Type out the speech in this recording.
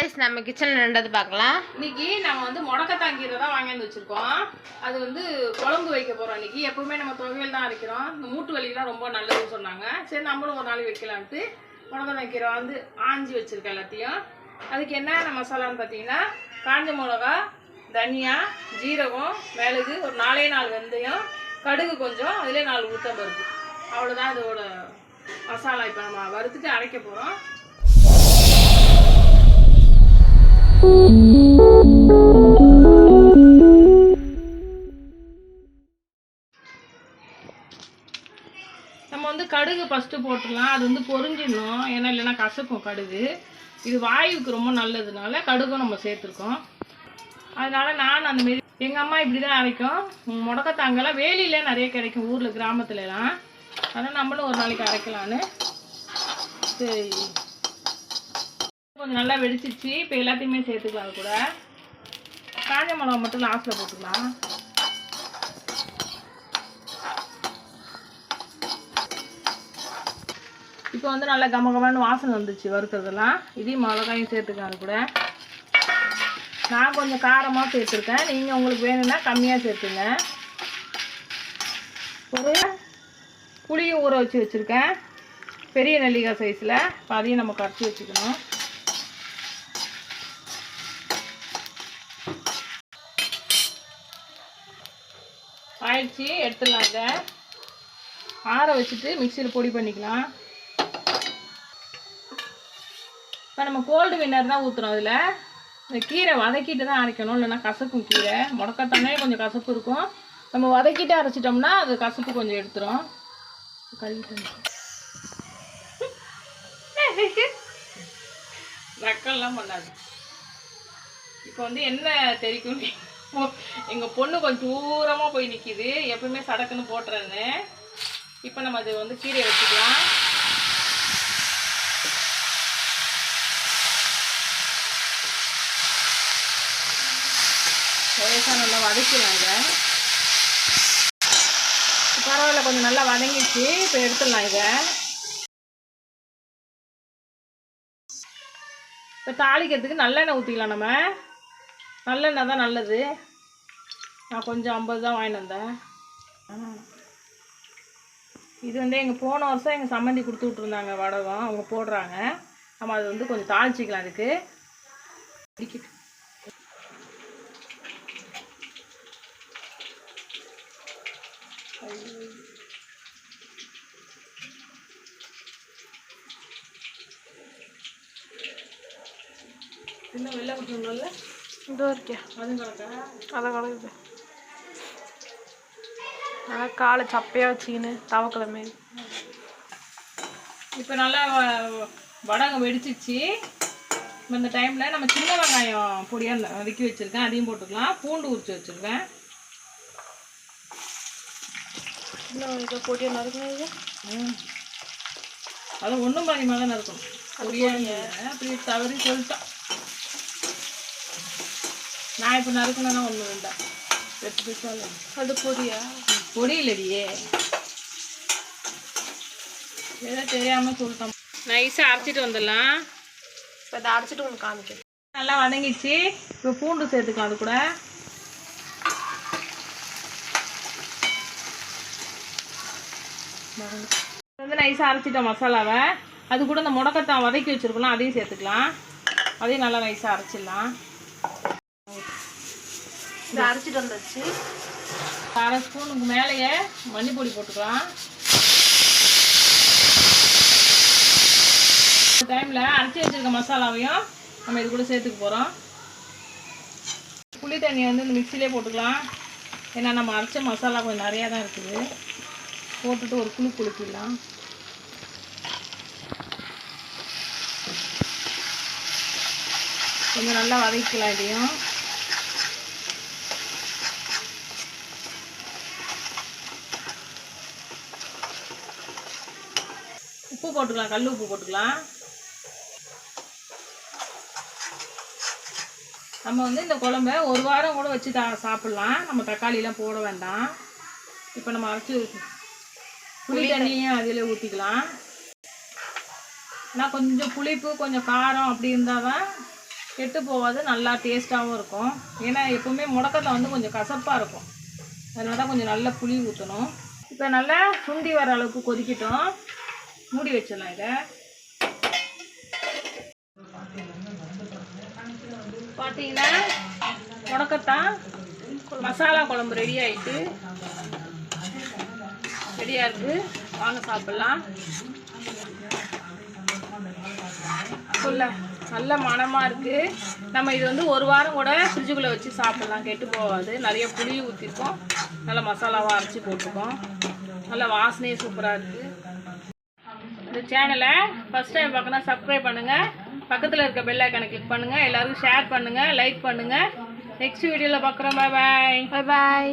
Guys நம்ம கிச்சனில் ரெண்டாவது பார்க்கலாம். இன்னைக்கு நம்ம வந்து முடக்கத்தான் கீரை தான் வாங்கி வந்து வச்சிருக்கோம். அது வந்து குழம்பு வைக்க போறோம் இன்னைக்கு. எப்பவுமே நம்ம துவையல் தான் அரைக்கிறோம். இந்த மூட்டு வலி தான் ரொம்ப நல்லதுன்னு சொன்னாங்க. சரி நம்மளும் ஒரு நாள் வைக்கலான்ட்டு முடக்கத்தான் கீரை வந்து ஆஞ்சி வச்சுருக்கேன் எல்லாத்தையும். அதுக்கு என்னென்ன மசாலான்னு பார்த்தீங்கன்னா காஞ்ச மிளகா தனியா ஜீரகம் மிளகு ஒரு நாலே நாலு வெந்தயம் கடுகு கொஞ்சம் அதிலே நாலு ஊத்தம் பருப்பு அவ்வளோதான் இதோட மசாலா இப்போ நம்ம வறுத்துட்டு அரைக்க போகிறோம் நம்ம வந்து கடுகு ஃபஸ்ட்டு போட்டுடலாம். அது வந்து பொறிஞ்சிடணும் ஏன்னா இல்லைன்னா கசக்கும் கடுகு. இது வாயுவுக்கு ரொம்ப நல்லதுனால கடுகும் நம்ம சேர்த்துருக்கோம். அதனால் நான் அந்த மாரி எங்கள் அம்மா இப்படி தான் அரைக்கும் முடக்கத்தாங்கெல்லாம் வேலியில நிறைய கிடைக்கும் ஊரில் கிராமத்துலலாம். அதனால் நம்மளும் ஒரு நாளைக்கு அரைக்கலான்னு. சரி. கொஞ்சம் நல்லா வெடிச்சிச்சு. இப்போ எல்லாத்தையுமே சேர்த்துக்கலாம் அது கூட. காஞ்ச மிளகா மட்டும் லாஸ்ட்டில் போட்டுக்கலாம். இப்போ வந்து நல்லா கம கமன்னு வாசனை வந்துச்சு வறுத்ததெல்லாம் இதையும் மிளகாயும் சேர்த்துக்கலாம் அது கூட. நான் கொஞ்சம் காரமாக சேர்த்துருக்கேன். நீங்கள் உங்களுக்கு வேணும்னா கம்மியாக சேர்த்துங்க. ஒரு புளியும் ஊற வச்சு வச்சுருக்கேன். பெரிய நெல்லிக்காய் சைஸில் இப்போ அதையும் நம்ம கரைச்சி வச்சுக்கணும். ஆயிடுச்சு எடுத்துடலாம் இதை. ஆற வச்சுட்டு மிக்சியில் பொடி பண்ணிக்கலாம். இப்போ நம்ம கோல்டு வின்னர் தான் ஊற்றுறோம் அதில் இந்த கீரை வதக்கிட்டு தான் அரைக்கணும் இல்லைன்னா கசக்கும் கீரை. முடக்கத்தானே கொஞ்சம் கசப்பு இருக்கும். நம்ம வதக்கிட்டு அரைச்சிட்டோம்னா அது கசப்பு கொஞ்சம் எடுத்துரும். கழுவிட்டு நக்கல்லாம் பண்ணாது. இப்போ வந்து என்ன தெரிக்கும் எங்கள் பொண்ணு கொஞ்சம் தூரமாக போய் நிற்கிது எப்பவுமே சடக்குன்னு போட்டுறேன்னு. இப்போ நம்ம அது வந்து கீரையை வச்சுக்கலாம். லேசாக நல்லா வதக்கலாம் இதை. பரவாயில்ல கொஞ்சம் நல்லா வதங்கிச்சு இப்போ எடுத்துடலாம் இதை. இப்போ தாளிக்கிறதுக்கு நல்லெண்ணெய் ஊற்றிக்கலாம் நம்ம. நல்லெண்ணெய் தான் நல்லது. நான் கொஞ்சம் ஐம்பது தான் வாங்கிட்டு வந்தேன். இது வந்து எங்கள் போன வருஷம் எங்கள் சம்மந்தி கொடுத்து விட்ருந்தாங்க வடகம். அவங்க போடுறாங்க. நம்ம அது வந்து கொஞ்சம் தாளிச்சிக்கலாம் அதுக்கு. இடிக்கிட்டு இன்னும் வெளில விட்டுருந்தோம்ல இதோ இருக்கே. அதை கலக்குது. ஆனால் காலை சப்பையாக வச்சுக்கின்னு தவக்கலை மாரி இப்போ நல்லா வ- வடகம் வெடிச்சிச்சு. இந்த டைமில் நம்ம சின்ன வெங்காயம் பொடியாக நறுக்கி வச்சுருக்கேன். அதையும் போட்டுக்கலாம். பூண்டு உரிச்சு வச்சுருக்கேன். இன்னும் இதை போட்டியாக நறுக்கணும் ம். அது ஒன்றும் பாதியமாக தான் இருக்கணும் அப்படியே அப்படி தவறி சொல்லிட்டோம் நான் இப்போ நறுக்கணும்னா ஒன்று வேண்டாம். வெட்டு பிடிச்சாலும் அது பொடியா? பொடி இல்லடியே ஏதோ தெரியாமல் சொல்லிட்டோம். நைஸாக அரைச்சிட்டு வந்துடலாம். இப்போ இதை அரைச்சிட்டு உங்களுக்கு காமிக்கிறேன். நல்லா வதங்கிச்சு இப்போ பூண்டு சேர்த்துக்கலாம் அது கூட. வந்து நைஸாக அரைச்சிட்டோம் மசாலாவை. அது கூட இந்த முடக்கத்தான் வதக்கி வச்சுருக்கலாம் அதையும் சேர்த்துக்கலாம். அதையும் நல்லா நைஸாக அரைச்சிடலாம். இதை அரைச்சிட்டு வந்தாச்சு. அரை ஸ்பூனுக்கு மேலேயே மல்லிப்பொடி போட்டுக்கலாம். இந்த டைமில் அரைச்சி வச்சிருக்க மசாலாவையும் நம்ம இது கூட சேர்த்துக்க போகிறோம் புளி தண்ணியை வந்து இந்த மிக்சிலே போட்டுக்கலாம். ஏன்னா நம்ம அரைச்ச மசாலா கொஞ்சம் நிறையா தான் இருக்குது. போட்டுட்டு ஒரு குழு குளிக்கலாம் கொஞ்சம் நல்லா வதக்கிக்கலாம் இதையும். உப்பு போட்டுக்கலாம் கல் உப்பு போட்டுக்கலாம். நம்ம வந்து இந்த குழம்ப ஒரு வாரம் கூட வச்சு தா சாப்பிட்லாம். நம்ம தக்காளிலாம் போட வேண்டாம். இப்போ நம்ம அரைச்சி புளி தண்ணியும் அதில் ஊற்றிக்கலாம் ஆனால் கொஞ்சம் புளிப்பு கொஞ்சம் காரம் அப்படி இருந்தால் தான் கெட்டு போகாது நல்லா டேஸ்ட்டாகவும் இருக்கும். ஏன்னா எப்பவுமே முடக்கத்தான் வந்து கொஞ்சம் கசப்பாக இருக்கும். அதனால தான் கொஞ்சம் நல்லா புளி ஊற்றணும் இப்போ நல்லா சுண்டி வர அளவுக்கு கொதிக்கட்டும். மூடி வச்சிடலாம் இதை. பார்த்தீங்கன்னா முடக்கத்தான் மசாலா குழம்பு ரெடி ஆயிட்டு. ரெடியாக இருக்குது வாங்க சாப்பிட்லாம். சொல்ல நல்ல மணமாக இருக்குது நம்ம இது வந்து ஒரு வாரம் கூட ஃப்ரிட்ஜுக்குள்ளே வச்சு சாப்பிட்லாம். கெட்டு போகாது. நிறைய புளி ஊற்றிருக்கோம் நல்ல மசாலாவாக அரைச்சி போட்டிருக்கோம். நல்ல வாசனையே சூப்பராக இருக்குது இந்த சேனலை ஃபஸ்ட் டைம் பார்க்கணும் சப்ஸ்கிரைப் பண்ணுங்கள் பக்கத்தில் இருக்க பெல் ஐக்கானை கிளிக் பண்ணுங்கள் எல்லாருக்கும் ஷேர் பண்ணுங்கள் லைக் பண்ணுங்கள் நெக்ஸ்ட் வீடியோவில் பார்க்குறோம். பாய் பாய் பாய் பாய்